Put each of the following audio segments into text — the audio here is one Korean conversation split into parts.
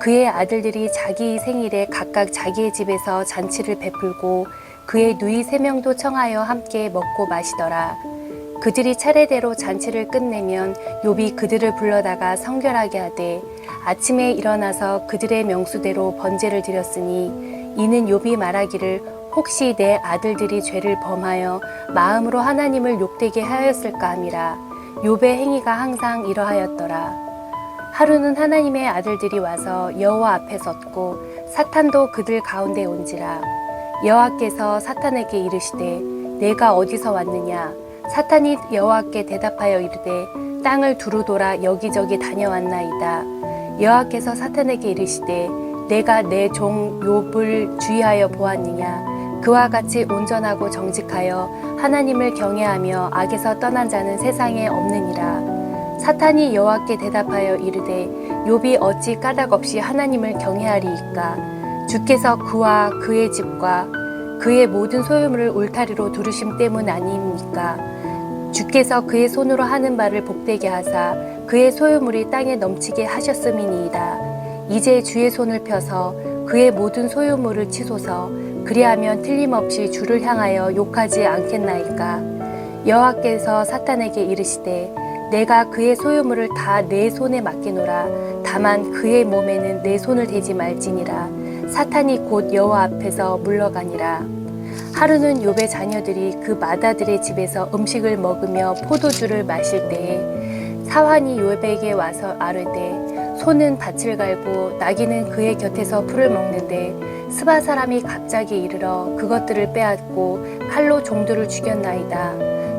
그의 아들들이 자기 생일에 각각 자기의 집에서 잔치를 베풀고 그의 누이 세 명도 청하여 함께 먹고 마시더라. 그들이 차례대로 잔치를 끝내면 욥이 그들을 불러다가 성결하게 하되 아침에 일어나서 그들의 명수대로 번제를 드렸으니 이는 욥이 말하기를 혹시 내 아들들이 죄를 범하여 마음으로 하나님을 욕되게 하였을까 함이라 욥의 행위가 항상 이러하였더라. 하루는 하나님의 아들들이 와서 여호와 앞에 섰고 사탄도 그들 가운데 온지라 여호와께서 사탄에게 이르시되 내가 어디서 왔느냐? 사탄이 여호와께 대답하여 이르되 땅을 두루 돌아 여기저기 다녀왔나이다. 여호와께서 사탄에게 이르시되 내가 내 종 욥을 주의하여 보았느냐? 그와 같이 온전하고 정직하여 하나님을 경외하며 악에서 떠난 자는 세상에 없느니라 사탄이 여호와께 대답하여 이르되 욥이 어찌 까닭 없이 하나님을 경외하리이까? 주께서 그와 그의 집과 그의 모든 소유물을 울타리로 두르심 때문 아니입니까? 주께서 그의 손으로 하는 바를 복되게 하사 그의 소유물이 땅에 넘치게 하셨음이니이다. 이제 주의 손을 펴서 그의 모든 소유물을 치소서. 그리하면 틀림없이 주를 향하여 욕하지 않겠나이까? 여호와께서 사탄에게 이르시되 내가 그의 소유물을 다 내 손에 맡기노라. 다만 그의 몸에는 내 손을 대지 말지니라. 사탄이 곧 여호와 앞에서 물러가니라. 하루는 욥의 자녀들이 그 마다들의 집에서 음식을 먹으며 포도주를 마실 때에 사환이 욥에게 와서 아뢰되 소는 밭을 갈고 나귀는 그의 곁에서 풀을 먹는데 스바 사람이 갑자기 이르러 그것들을 빼앗고 칼로 종들을 죽였나이다.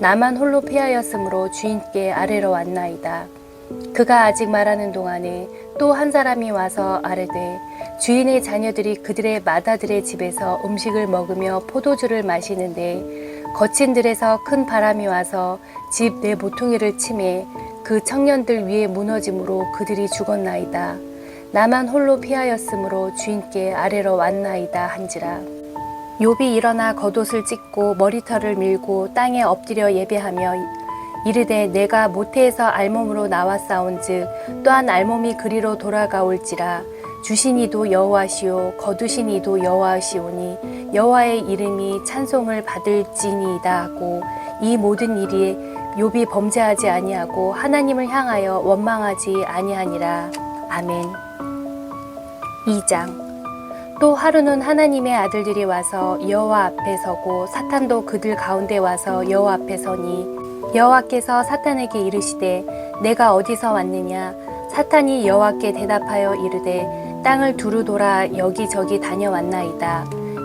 나만 홀로 피하였으므로 주인께 아래로 왔나이다. 그가 아직 말하는 동안에 또 한 사람이 와서 아뢰되 주인의 자녀들이 그들의 마다들의 집에서 음식을 먹으며 포도주를 마시는데 거친 들에서 큰 바람이 와서 집 내 모퉁이를 치매 그 청년들 위에 무너짐으로 그들이 죽었나이다. 나만 홀로 피하였으므로 주인께 아래로 왔나이다 한지라. 욥이 일어나 겉옷을 찢고 머리털을 밀고 땅에 엎드려 예배하며 이르되 내가 모태에서 알몸으로 나왔사온즉 또한 알몸이 그리로 돌아가올지라. 주신 이도 여호와시오 거두신 이도 여호와시오니 여호와의 이름이 찬송을 받을지니이다 하고 이 모든 일이 욥이 범죄하지 아니하고 하나님을 향하여 원망하지 아니하니라. 아멘. 2장 또 하루는 하나님의 아들들이 와서 여호와 앞에 서고 사탄도 그들 가운데 와서 여호와 앞에 서니 여호와께서 사탄에게 이르시되 내가 어디서 왔느냐? 사탄이 여호와께 대답하여 이르되 땅을 두루 돌아 여기저기 다녀왔나이다.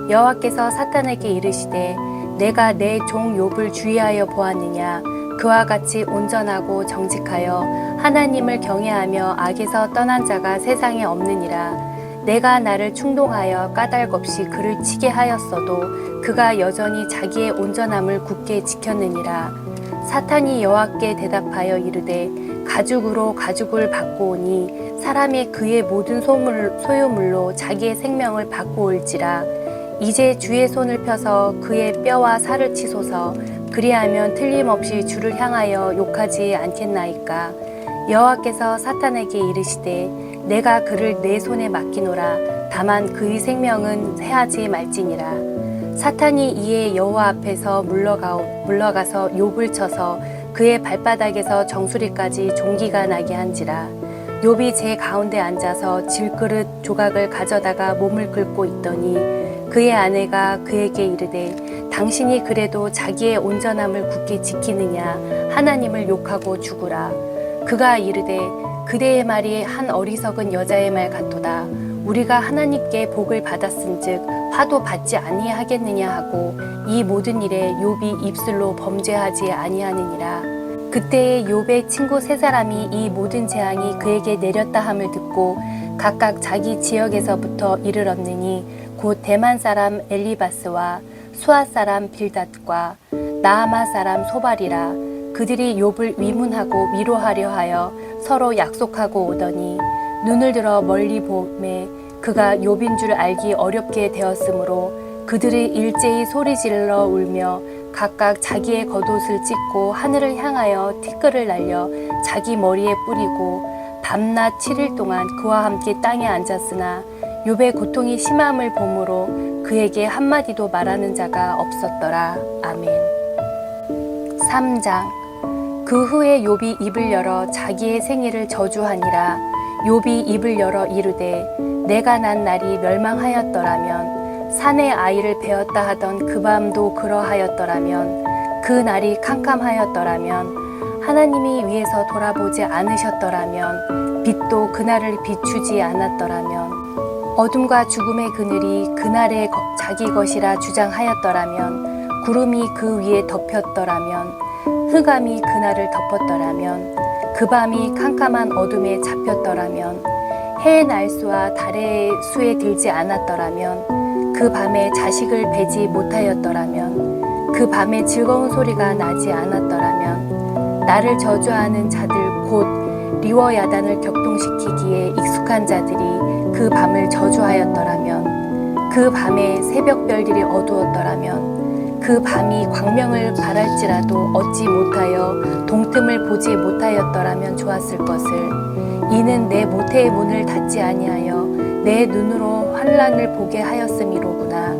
여호와께서 사탄에게 이르시되 내가 내 종 욥을 주의하여 보았느냐? 그와 같이 온전하고 정직하여 하나님을 경외하며 악에서 떠난 자가 세상에 없느니라 내가 나를 충동하여 까닭 없이 그를 치게 하였어도 그가 여전히 자기의 온전함을 굳게 지켰느니라. 사탄이 여호와께 대답하여 이르되 가죽으로 가죽을 받고 오니 사람이 그의 모든 소물, 소유물로 자기의 생명을 받고 올지라. 이제 주의 손을 펴서 그의 뼈와 살을 치소서 그리하면 틀림없이 주를 향하여 욕하지 않겠나이까. 여호와께서 사탄에게 이르시되 내가 그를 내 손에 맡기노라. 다만 그의 생명은 해하지 말지니라. 사탄이 이에 여호와 앞에서 물러가 물러가서 욕을 쳐서 그의 발바닥에서 정수리까지 종기가 나게 한지라. 욥이 제 가운데 앉아서 질그릇 조각을 가져다가 몸을 긁고 있더니 그의 아내가 그에게 이르되 당신이 그래도 자기의 온전함을 굳게 지키느냐 하나님을 욕하고 죽으라 그가 이르되 그대의 말이 한 어리석은 여자의 말 같도다. 우리가 하나님께 복을 받았은즉 화도 받지 아니하겠느냐 하고 이 모든 일에 욥이 입술로 범죄하지 아니하느니라. 그때에 욥의 친구 세 사람이 이 모든 재앙이 그에게 내렸다 함을 듣고 각각 자기 지역에서부터 이르렀느니 곧 대만 사람 엘리바스와 수아 사람 빌닷과 나아마 사람 소발이라. 그들이 욥을 위문하고 위로하려 하여 서로 약속하고 오더니 눈을 들어 멀리 보매 그가 욥인 줄 알기 어렵게 되었으므로 그들이 일제히 소리 질러 울며 각각 자기의 겉옷을 찢고 하늘을 향하여 티끌을 날려 자기 머리에 뿌리고 밤낮 7일 동안 그와 함께 땅에 앉았으나 욥의 고통이 심함을 보므로 그에게 한마디도 말하는 자가 없었더라. 아멘. 3장 그 후에 욥이 입을 열어 자기의 생일을 저주하니라. 욥이 입을 열어 이르되 내가 난 날이 멸망하였더라면 산에 아이를 베었다 하던 그 밤도 그러하였더라면 그 날이 캄캄하였더라면 하나님이 위에서 돌아보지 않으셨더라면 빛도 그날을 비추지 않았더라면 어둠과 죽음의 그늘이 그날의 거- 자기 것이라 주장하였더라면 구름이 그 위에 덮였더라면 흑암이 그날을 덮었더라면 그 밤이 캄캄한 어둠에 잡혔더라면 해의 날수와 달의 수에 들지 않았더라면 그 밤에 자식을 베지 못하였더라면 그 밤에 즐거운 소리가 나지 않았더라면 나를 저주하는 자들 곧 리워 야단을 격동시키기에 익숙한 자들이 그 밤을 저주하였더라면 그 밤에 새벽 별들이 어두웠더라면 그 밤이 광명을 바랄지라도 얻지 못하여 동틈을 보지 못하였더라면 좋았을 것을. 이는 내 모태의 문을 닫지 아니하여 내 눈으로 환란을 보게 하였음이로구나.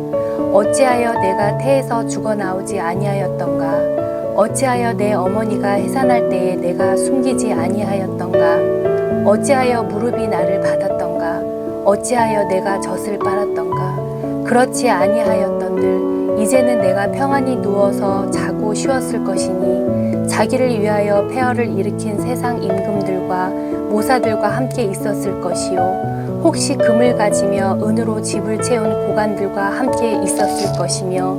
어찌하여 내가 태에서 죽어 나오지 아니하였던가? 어찌하여 내 어머니가 해산할 때에 내가 숨기지 아니하였던가? 어찌하여 무릎이 나를 받았던가? 어찌하여 내가 젖을 빨았던가? 그렇지 아니하였던들 이제는 내가 평안히 누워서 자고 쉬었을 것이니 자기를 위하여 폐허를 일으킨 세상 임금들과 모사들과 함께 있었을 것이요. 혹시 금을 가지며 은으로 집을 채운 고관들과 함께 있었을 것이며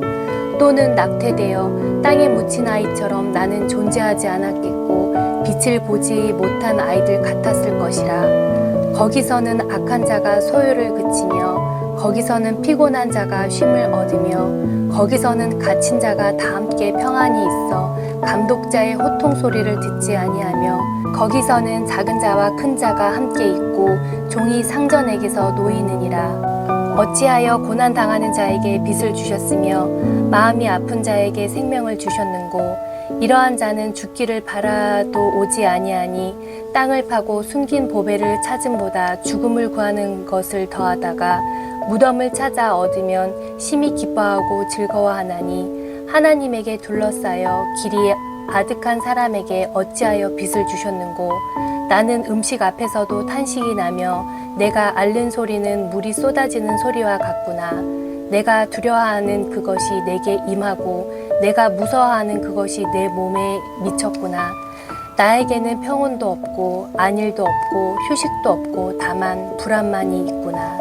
또는 낙태되어 땅에 묻힌 아이처럼 나는 존재하지 않았겠고 빛을 보지 못한 아이들 같았을 것이라. 거기서는 악한 자가 소유를 그치며 거기서는 피곤한 자가 쉼을 얻으며 거기서는 갇힌 자가 다 함께 평안히 있어 감독자의 호통 소리를 듣지 아니하며 거기서는 작은 자와 큰 자가 함께 있고 종이 상전에게서 놓이느니라. 어찌하여 고난 당하는 자에게 빚을 주셨으며 마음이 아픈 자에게 생명을 주셨는고? 이러한 자는 죽기를 바라도 오지 아니하니 땅을 파고 숨긴 보배를 찾음보다 죽음을 구하는 것을 더하다가 무덤을 찾아 얻으면 심히 기뻐하고 즐거워하나니 하나님에게 둘러싸여 길이 아득한 사람에게 어찌하여 빚을 주셨는고? 나는 음식 앞에서도 탄식이 나며 내가 앓는 소리는 물이 쏟아지는 소리와 같구나. 내가 두려워하는 그것이 내게 임하고 내가 무서워하는 그것이 내 몸에 미쳤구나. 나에게는 평온도 없고 안일도 없고 휴식도 없고 다만 불안만이 있구나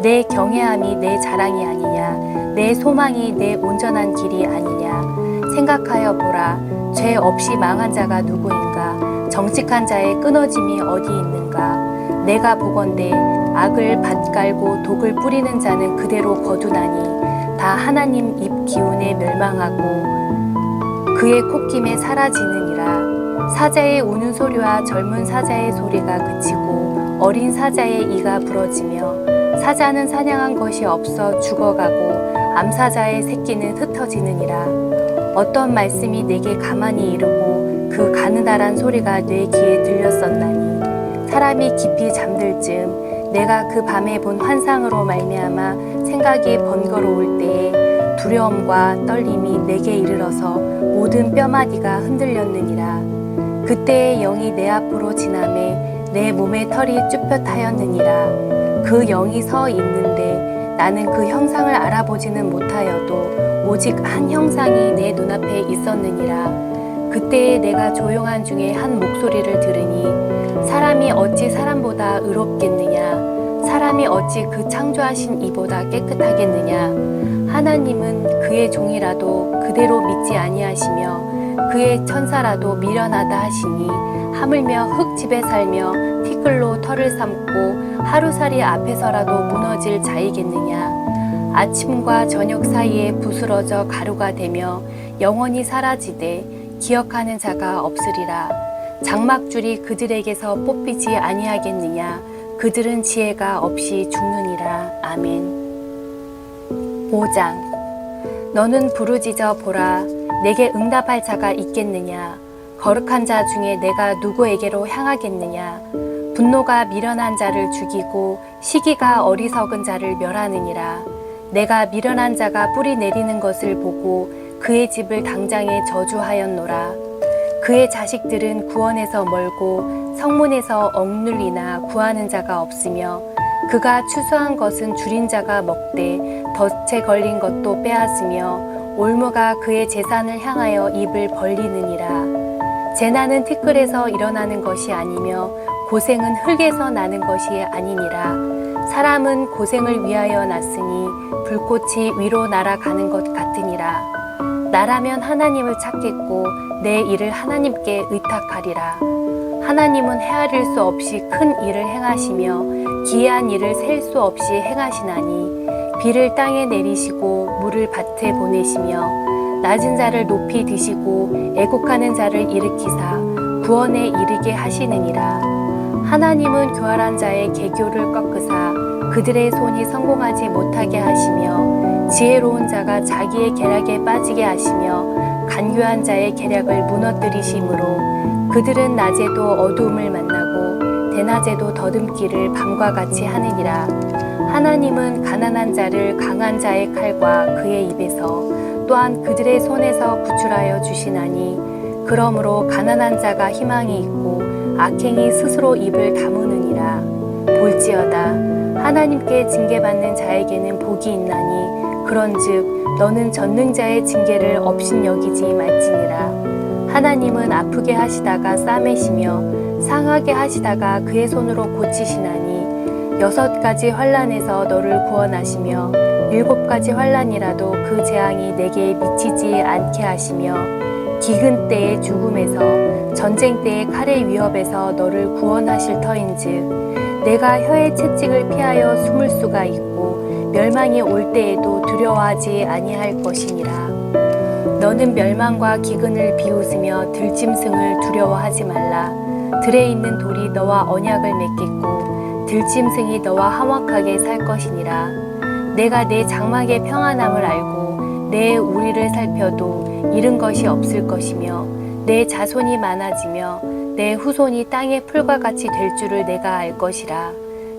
내 경외함이 내 자랑이 아니냐 내 소망이 내 온전한 길이 아니냐. 생각하여 보라 죄 없이 망한 자가 누구인가? 정직한 자의 끊어짐이 어디 있는가? 내가 보건대 악을 밭갈고 독을 뿌리는 자는 그대로 거두나니 다 하나님 입 기운에 멸망하고 그의 콧김에 사라지느니라. 사자의 우는 소리와 젊은 사자의 소리가 그치고 어린 사자의 이가 부러지며 사자는 사냥한 것이 없어 죽어가고 암사자의 새끼는 흩어지느니라. 어떤 말씀이 내게 가만히 이르고 그 가느다란 소리가 내 귀에 들렸었나니 사람이 깊이 잠들 즈음 내가 그 밤에 본 환상으로 말미암아 생각이 번거로울 때에 두려움과 떨림이 내게 이르러서 모든 뼈마디가 흔들렸느니라. 그때의 영이 내 앞으로 지나매 내 몸의 털이 쭈뼛하였느니라. 그 영이 서 있는데 나는 그 형상을 알아보지는 못하여도 오직 한 형상이 내 눈앞에 있었느니라. 그때에 내가 조용한 중에 한 목소리를 들으니 사람이 어찌 사람보다 의롭겠느냐? 사람이 어찌 그 창조하신 이보다 깨끗하겠느냐? 하나님은 그의 종이라도 그대로 믿지 아니하시며 그의 천사라도 미련하다 하시니 하물며 흙집에 살며 티끌로 털을 삼고 하루살이 앞에서라도 무너질 자이겠느냐? 아침과 저녁 사이에 부스러져 가루가 되며 영원히 사라지되 기억하는 자가 없으리라. 장막줄이 그들에게서 뽑히지 아니하겠느냐? 그들은 지혜가 없이 죽느니라. 아멘. 5장. 너는 부르짖어 보라. 내게 응답할 자가 있겠느냐 거룩한 자 중에 내가 누구에게로 향하겠느냐? 분노가 미련한 자를 죽이고 시기가 어리석은 자를 멸하느니라. 내가 미련한 자가 뿌리 내리는 것을 보고 그의 집을 당장에 저주하였노라. 그의 자식들은 구원에서 멀고 성문에서 억눌리나 구하는 자가 없으며 그가 추수한 것은 줄인 자가 먹되 덫에 걸린 것도 빼앗으며 올무가 그의 재산을 향하여 입을 벌리느니라. 재난은 티끌에서 일어나는 것이 아니며 고생은 흙에서 나는 것이 아니니라. 사람은 고생을 위하여 났으니 불꽃이 위로 날아가는 것 같으니라. 나라면 하나님을 찾겠고 내 일을 하나님께 의탁하리라. 하나님은 헤아릴 수 없이 큰 일을 행하시며 기이한 일을 셀 수 없이 행하시나니 비를 땅에 내리시고 물을 밭에 보내시며 낮은 자를 높이 드시고 애곡하는 자를 일으키사 구원에 이르게 하시느니라. 하나님은 교활한 자의 개교를 꺾으사 그들의 손이 성공하지 못하게 하시며 지혜로운 자가 자기의 계략에 빠지게 하시며 간교한 자의 계략을 무너뜨리심으로 그들은 낮에도 어두움을 만나고 대낮에도 더듬기를 밤과 같이 하느니라. 하나님은 가난한 자를 강한 자의 칼과 그의 입에서 또한 그들의 손에서 구출하여 주시나니 그러므로 가난한 자가 희망이 있고 악행이 스스로 입을 다무느니라. 볼지어다 하나님께 징계받는 자에게는 복이 있나니 그런즉 너는 전능자의 징계를 업신여기지 말지니라. 하나님은 아프게 하시다가 싸매시며 상하게 하시다가 그의 손으로 고치시나니 여섯 가지 환란에서 너를 구원하시며 일곱 가지 환란이라도 그 재앙이 내게 미치지 않게 하시며 기근 때의 죽음에서 전쟁 때의 칼의 위협에서 너를 구원하실 터인즉 내가 혀의 채찍을 피하여 숨을 수가 있고 멸망이 올 때에도 두려워하지 아니할 것이니라 너는 멸망과 기근을 비웃으며 들짐승을 두려워하지 말라 들에 있는 돌이 너와 언약을 맺겠고 들짐승이 너와 화목하게 살 것이니라. 내가 내 장막의 평안함을 알고 내 우리를 살펴도 잃은 것이 없을 것이며 내 자손이 많아지며 내 후손이 땅의 풀과 같이 될 줄을 내가 알 것이라.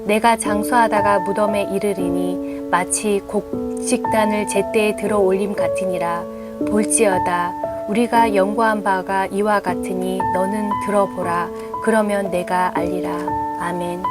내가 장수하다가 무덤에 이르리니 마치 곡식단을 제때에 들어 올림 같으니라. 볼지어다. 우리가 연구한 바가 이와 같으니 너는 들어보라. 그러면 내가 알리라. 아멘.